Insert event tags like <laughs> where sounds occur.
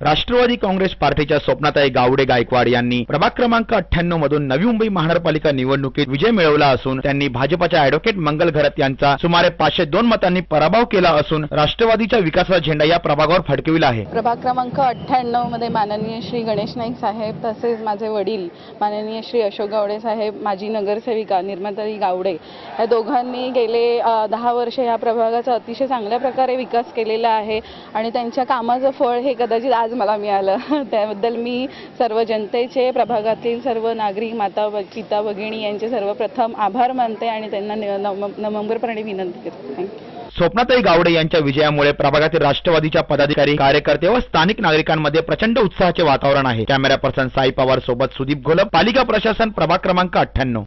राष्ट्रवादी काँग्रेस पार्टीच्या स्वप्नाताई गावडे गायकवाड यांनी प्रभाग क्रमांक अठ्ठ्याण्णव मधून नवी मुंबई महानगरपालिका निवडणुकीत विजय मिळवला असून त्यांनी भाजपच्या अॅडव्होकेट मंगल घरत यांचा सुमारे पाचशे दोन मतांनी पराभव केला असून राष्ट्रवादीच्या विकासाचा झेंडा या प्रभागावर फडकविला आहे. प्रभाग क्रमांक अठ्ठ्याण्णवमध्ये माननीय श्री गणेश नाईक साहेब तसेच माझे वडील माननीय श्री अशोक गावडे साहेब माजी नगरसेविका निर्माताई गावडे या दोघांनी गेले दहा वर्ष या प्रभागाचा अतिशय चांगल्या प्रकारे विकास केलेला आहे आणि त्यांच्या कामाचं फळ हे कदाचित आज मला मिळालं. <laughs> त्याबद्दल मी सर्व जनतेचे प्रभागातील सर्व नागरिक माता पिता भगिनी यांचे सर्वप्रथम आभार मानते आणि त्यांना नम्रपणे विनंती करते. थँक्यू स्वप्नाताई गावडे यांच्या विजयामुळे प्रभागातील राष्ट्रवादीच्या पदाधिकारी कार्यकर्ते व स्थानिक नागरिकांमध्ये प्रचंड उत्साहाचे वातावरण आहे. कॅमेरा पर्सन साई पवार सोबत सुदीप घोलप पालिका प्रशासन प्रभाग क्रमांक अठ्ठ्याण्णव.